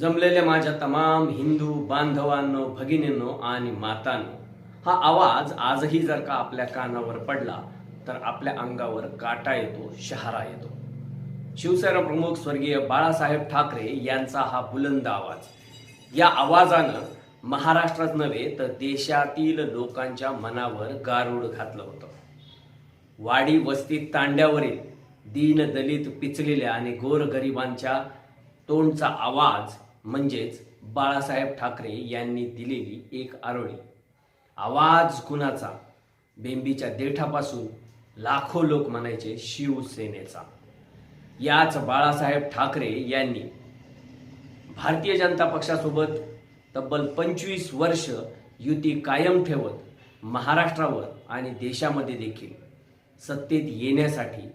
जमलेल्या माझ्या तमाम हिंदू बांधवांनो भगिनींनो आणि मातांनो हा आवाज आजही जर का आपल्या कानावर पडला तर आपल्या अंगावर काटा येतो शहारा येतो. शिवसेना प्रमुख स्वर्गीय बाळासाहेब ठाकरे यांचा हा बुलंद आवाज. या आवाजानं महाराष्ट्रात नव्हे तर देशातील लोकांच्या मनावर गारूड घातलं होतं. वाडी वस्ती तांड्यावरील दीन दलित पिचलेल्या आणि गोरगरिबांच्या तोंडचा आवाज म्हणजेच बाळासाहेब ठाकरे यांनी दिलेली एक आरोळी. आवाज कुणाचा बेंबीच्या देठापासून लाखो लोक म्हणायचे शिवसेनेचा. याच बाळासाहेब ठाकरे यांनी भारतीय जनता पक्षासोबत तब्बल पंचवीस वर्ष युती कायम ठेवत महाराष्ट्रावर आणि देशामध्ये देखील सत्तेत येण्यासाठी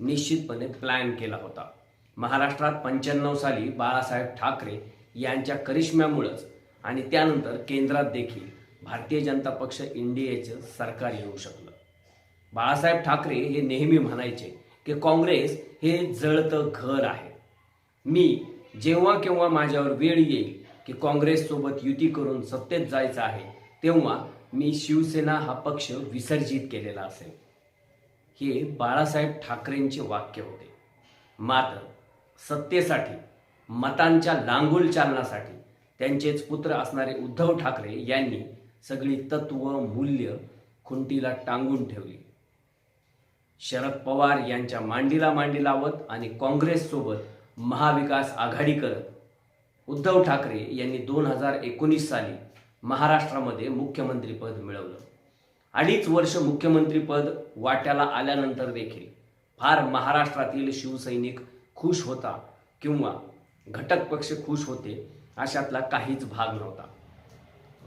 निश्चितपणे प्लॅन केला होता. महाराष्ट्रात पंच्याण्णव साली बाळासाहेब ठाकरे यांच्या करिश्म्यामुळंच आणि त्यानंतर केंद्रात देखील भारतीय जनता पक्ष इंडियाचं सरकार येऊ शकलं. बाळासाहेब ठाकरे हे नेहमी म्हणायचे की काँग्रेस हे जळतं घर आहे. मी जेव्हा केव्हा माझ्यावर वेळ येईल की काँग्रेससोबत युती करून सत्तेत जायचं आहे तेव्हा मी शिवसेना हा पक्ष विसर्जित केलेला असेल. हे बाळासाहेब ठाकरेंचे वाक्य होते. मात्र सत्तेसाठी मतांच्या लांगुल चालनासाठी त्यांचेच पुत्र असणारे उद्धव ठाकरे यांनी सगळी तत्व मूल्य खुंटीला टांगून ठेवली. शरद पवार यांच्या मांडीला मांडी लावत आणि काँग्रेससोबत महाविकास आघाडी करत उद्धव ठाकरे यांनी दोन हजार एकोणीस साली महाराष्ट्रामध्ये मुख्यमंत्रीपद मिळवलं. अडीच वर्ष मुख्यमंत्रीपद वाट्याला आल्यानंतर देखील फार महाराष्ट्रातील शिवसैनिक खुश होता किंवा घटक पक्ष खुश होते अशातला काहीच भाग नव्हता.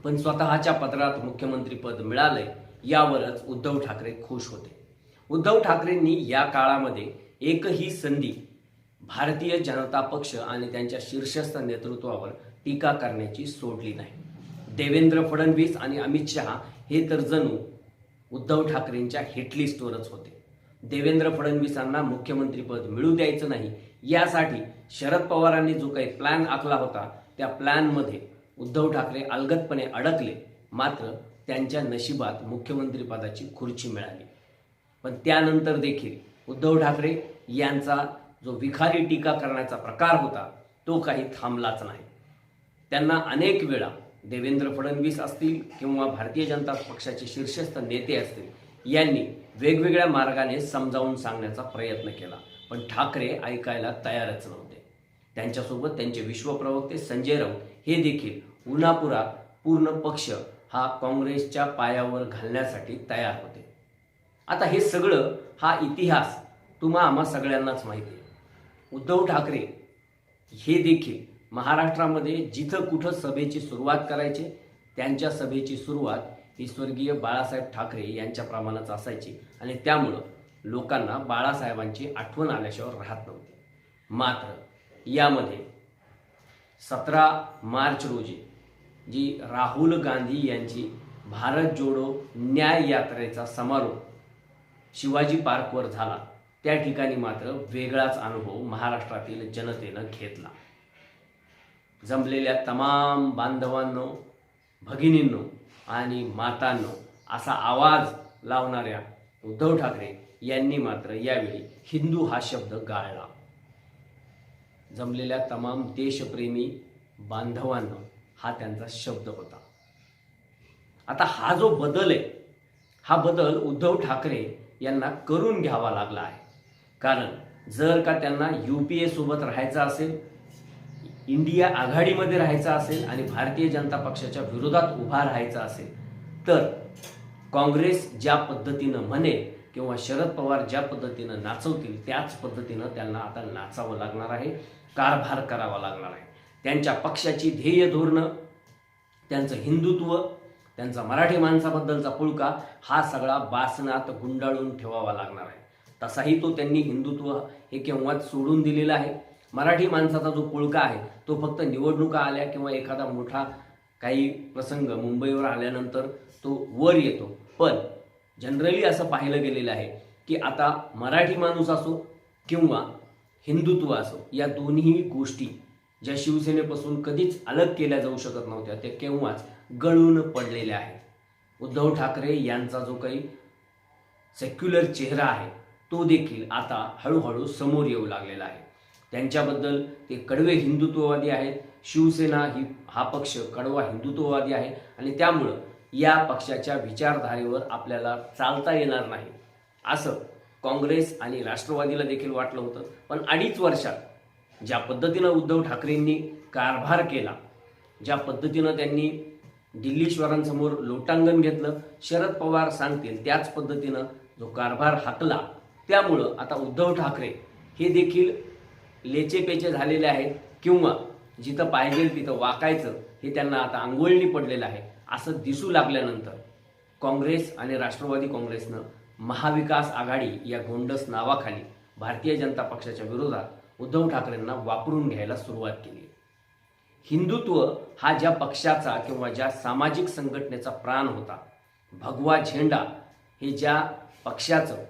पण स्वतःच्या पदरात मुख्यमंत्रीपद मिळालंय यावरच उद्धव ठाकरे खुश होते. उद्धव ठाकरेंनी या काळामध्ये एकही संधी भारतीय जनता पक्ष आणि त्यांच्या शीर्षस्थ नेतृत्वावर टीका करण्याची सोडली नाही. देवेंद्र फडणवीस आणि अमित शहा हे तर जणू उद्धव ठाकरेंच्या हिटलिस्टवरच होते. देवेंद्र फडणवीसांना मुख्यमंत्रीपद मिळू द्यायचं नाही यासाठी शरद पवारांनी जो काही प्लॅन आखला होता त्या प्लॅनमध्ये उद्धव ठाकरे अलगदपणे अडकले. मात्र त्यांच्या नशिबात मुख्यमंत्रीपदाची खुर्ची मिळाली. पण त्यानंतर देखील उद्धव ठाकरे यांचा जो विखारी टीका करण्याचा प्रकार होता तो काही थांबलाच नाही. त्यांना अनेक वेळा देवेंद्र फडणवीस असतील किंवा भारतीय जनता पक्षाचे शीर्षस्थ नेते असतील यांनी वेगवेगळ्या मार्गाने समजावून सांगण्याचा प्रयत्न केला. पण ठाकरे ऐकायला तयारच नव्हते. त्यांच्यासोबत त्यांचे विश्वप्रवक्ते संजय राऊत हे देखील उन्हापुरात पूर्ण पक्ष हा काँग्रेसच्या पायावर घालण्यासाठी तयार होते. आता हे सगळं हा इतिहास तुम्हा आम्हा सगळ्यांनाच माहिती आहे. उद्धव ठाकरे हे देखील महाराष्ट्रामध्ये जिथं कुठं सभेची सुरुवात करायचे त्यांच्या सभेची सुरुवात ती स्वर्गीय बाळासाहेब ठाकरे यांच्या प्रमाणात असायची. आणि त्यामुळं लोकांना बाळासाहेबांची आठवण आल्याशिवाय राहत नव्हती. मात्र यामध्ये सतरा मार्च रोजी जी राहुल गांधी यांची भारत जोडो न्याय यात्रेचा समारोप शिवाजी पार्कवर झाला त्या ठिकाणी मात्र वेगळाच अनुभव महाराष्ट्रातील जनतेनं घेतला. जमलेल्या तमाम बांधवांनो भगिनींनो आणि मातांनो असा आवाज लावणाऱ्या उद्धव ठाकरे यांनी मात्र यावेळी हिंदू हा शब्द गाळला. जमलेल्या तमाम देशप्रेमी बांधवांनो हा त्यांचा शब्द होता. आता हा जो बदल आहे हा बदल उद्धव ठाकरे यांना करून घ्यावा लागला आहे. कारण जर का त्यांना यू पी एसोबत सोबत राहायचं असेल इंडिया आघाडीमध्ये राहायचा असेल आणि भारतीय जनता पक्षाच्या विरोधात उभा राहायचा असेल तर काँग्रेस ज्या पद्धतीनं म्हणेल किंवा शरद पवार ज्या पद्धतीनं नाचवतील त्याच पद्धतीनं त्यांना आता नाचावं लागणार आहे कारभार करावा लागणार आहे. त्यांच्या पक्षाची ध्येय धोरणं त्यांचं हिंदुत्व त्यांचा मराठी माणसाबद्दलचा पुळका हा सगळा बासनात गुंडाळून ठेवावा लागणार आहे. तसाही तो त्यांनी हिंदुत्व हे केव्हाच सोडून दिलेला आहे. मराठी माणसाचा जो पुळका आहे तो फक्त निवडणुका आल्या किंवा एखादा मोठा काही प्रसंग मुंबईवर आल्यानंतर तो वर येतो. पण जनरली असं पाहिलं गेलेलं आहे की आता मराठी माणूस असो किंवा हिंदुत्व असो या दोन्ही गोष्टी ज्या शिवसेनेपासून कधीच अलग केल्या जाऊ शकत नव्हत्या त्या केव्हाच गळून पडलेल्या आहेत. उद्धव ठाकरे यांचा जो काही सेक्युलर चेहरा आहे तो देखील आता हळूहळू समोर येऊ लागलेला आहे. त्यांच्याबद्दल ते कडवे हिंदुत्ववादी आहेत. शिवसेना ही हा पक्ष कडवा हिंदुत्ववादी आहे. आणि त्यामुळं या पक्षाच्या विचारधारेवर आपल्याला चालता येणार नाही. असं काँग्रेस आणि राष्ट्रवादीला देखील वाटलं होतं. पण अडीच वर्षात ज्या पद्धतीनं उद्धव ठाकरेंनी कारभार केला ज्या पद्धतीनं त्यांनी दिल्लीश्वरांसमोर लोटांगण घेतलं शरद पवार सांगतील त्याच पद्धतीनं जो कारभार हाकला त्यामुळं आता उद्धव ठाकरे हे देखील लेचेपेचे झालेले आहेत किंवा जिथं पाहिजे तिथं वाकायचं हे त्यांना आता आंघोळणी पडलेलं आहे असं दिसू लागल्यानंतर काँग्रेस आणि राष्ट्रवादी काँग्रेसनं महाविकास आघाडी या गोंडस नावाखाली भारतीय जनता पक्षाच्या विरोधात उद्धव ठाकरेंना वापरून घ्यायला सुरुवात केली. हिंदुत्व हा ज्या पक्षाचा किंवा ज्या सामाजिक संघटनेचा प्राण होता भगवा झेंडा हे ज्या पक्षाचं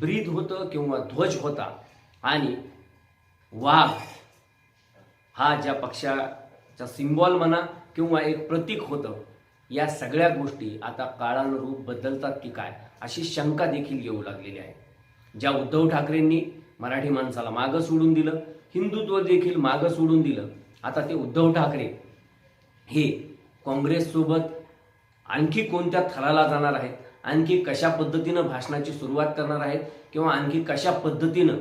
ब्रीद होतं किंवा ध्वज होता आणि वाघ हा ज्या पक्षाचा सिम्बॉल म्हणा किंवा एक प्रतीक होतं या सगळ्या गोष्टी आता काळानुरूप बदलतात की काय अशी शंका देखील येऊ लागलेली आहे. ज्या उद्धव ठाकरेंनी मराठी माणसाला मागं सोडून दिलं हिंदुत्व देखील मागं सोडून दिलं आता ते उद्धव ठाकरे हे काँग्रेससोबत आणखी कोणत्या थराला जाणार आहेत आणखी कशा पद्धतीनं भाषणाची सुरुवात करणार आहेत किंवा आणखी कशा पद्धतीनं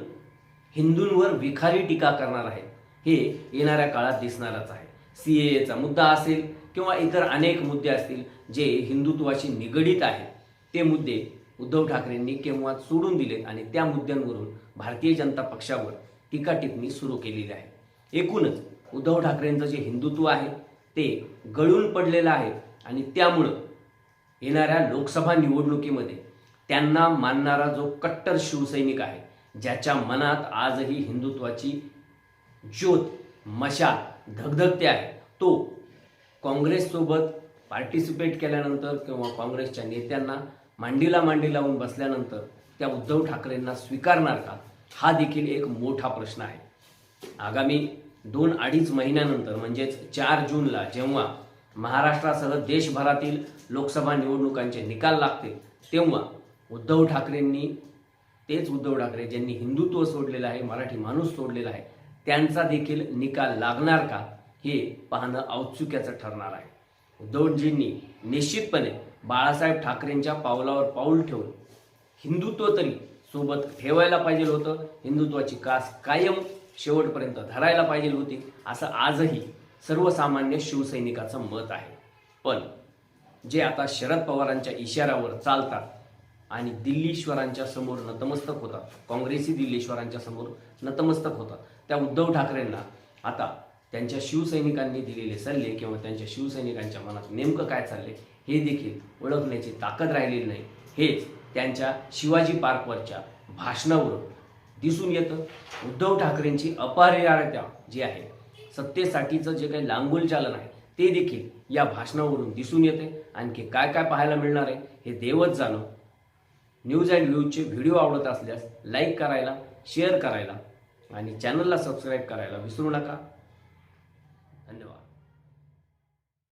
हिंदूंवर विखारी टीका करणार आहेत. हे येणाऱ्या काळात दिसणारच आहे. सी एचा मुद्दा असेल किंवा इतर अनेक मुद्दे असतील जे हिंदुत्वाशी निगडीत आहेत ते मुद्दे उद्धव ठाकरेंनी केव्हा सोडून दिलेत आणि त्या मुद्द्यांवरून भारतीय जनता पक्षावर टीका टिप्पणी सुरू केलेली आहे. एकूणच उद्धव ठाकरेंचं जे हिंदुत्व आहे ते गळून पडलेलं आहे आणि त्यामुळं येणाऱ्या लोकसभा निवडणुकीमध्ये त्यांना मानणारा जो कट्टर शिवसैनिक आहे ज्याच्या मनात आजही हिंदुत्वाची ज्योत मशाल धगधगते आहे तो काँग्रेससोबत पार्टिसिपेट केल्यानंतर किंवा काँग्रेसच्या नेत्यांना मांडीला मांडी लावून बसल्यानंतर त्या उद्धव ठाकरेंना स्वीकारणार का? हा देखील एक मोठा प्रश्न आहे. आगामी दोन अडीच महिन्यानंतर म्हणजेच चार जूनला जेव्हा महाराष्ट्रासह देशभरातील लोकसभा निवडणुकांचे निकाल लागतील तेव्हा उद्धव ठाकरेंनी तेच उद्धव ठाकरे ज्यांनी हिंदुत्व सोडलेलं आहे मराठी माणूस सोडलेला आहे त्यांचा देखील निकाल लागणार का हे पाहणं औत्सुक्याचं ठरणार आहे. उद्धवजींनी निश्चितपणे बाळासाहेब ठाकरेंच्या पावलावर पाऊल ठेवून हिंदुत्व तरी सोबत ठेवायला पाहिजे होतं हिंदुत्वाची कास कायम शेवटपर्यंत धरायला पाहिजे होती असं आजही सर्वसामान्य शिवसैनिकाचं मत आहे. पण जे आता शरद पवारांच्या इशाऱ्यावर चालतात आणि दिल्लीश्वरांच्या समोर नतमस्तक होतात काँग्रेसी दिल्लीश्वरांच्या समोर नतमस्तक होतात त्या उद्धव ठाकरेंना आता त्यांच्या शिवसैनिकांनी दिलेले सल्ले किंवा त्यांच्या शिवसैनिकांच्या मनात नेमकं काय चालले हे देखील ओळखण्याची ताकद राहिलेली नाही. हेच त्यांच्या शिवाजी पार्कवरच्या भाषणावरून दिसून येतं. उद्धव ठाकरेंची अपरिहार्यता जी आहे सत्तेसाठीचं जे काही लांगुल चालन आहे ते देखील या भाषणावरून दिसून येते. आणखी काय काय पाहायला मिळणार आहे हे देवच जाणं. न्यूज अँड व्ह्यूजचे व्हिडिओ आवडत असल्यास लाईक करायला शेअर करायला आणि चॅनलला सबस्क्राईब करायला विसरू नका. धन्यवाद.